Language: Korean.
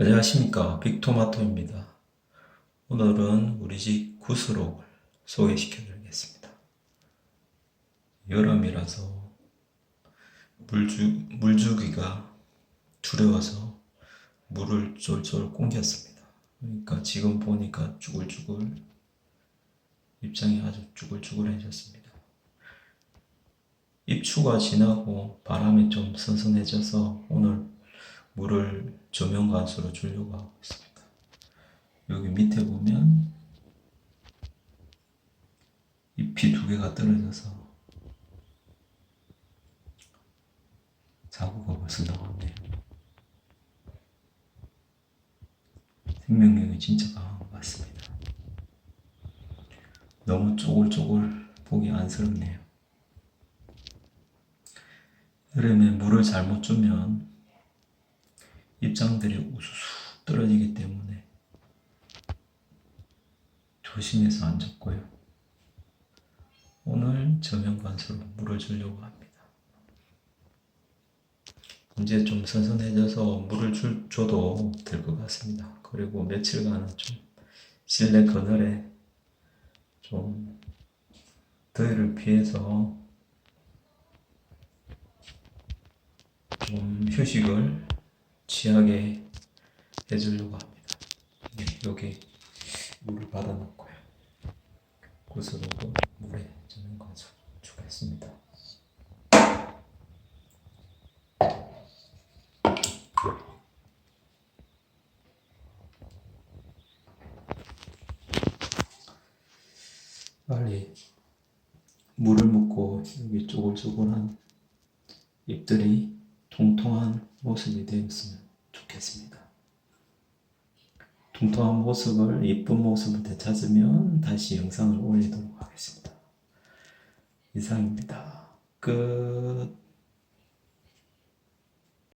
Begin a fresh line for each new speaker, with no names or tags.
안녕하십니까 빅토마토입니다. 오늘은 우리 집 구스록을 소개시켜 드리겠습니다. 여름이라서 물주, 물주기가 두려워서 물을 쫄쫄 꽁겼습니다. 그러니까 지금 보니까 쭈글쭈글 입장이 아주 쭈글쭈글해졌습니다. 입추가 지나고 바람이 좀 선선해져서 오늘 물을 조명 간수로 주려고 하고 있습니다. 여기 밑에 보면 잎이 두 개가 떨어져서 자구가 벌써 나왔네요. 생명력이 진짜 강한 것 같습니다. 너무 쪼글쪼글 보기 안쓰럽네요. 여름에 물을 잘못 주면 입장들이 우수수 떨어지기 때문에 조심해서 안 줬고요. 오늘 저명관수로 물을 주려고 합니다. 이제 좀 선선해져서 물을 줄, 줘도 될 것 같습니다. 그리고 며칠간은 좀 실내 그늘에 좀 더위를 피해서 좀 휴식을 취하게 해주려고 합니다. 네, 여기 물을 받아놓고요. 구슬로도 물에 저는 가서 주겠습니다. 빨리 물을 묻고 여기 쪼글쪼글한 잎들이 통통한 모습이 되었으면 좋겠습니다. 통통한 모습을 이쁜 모습을 되찾으면 다시 영상을 올리도록 하겠습니다. 이상입니다. 끝.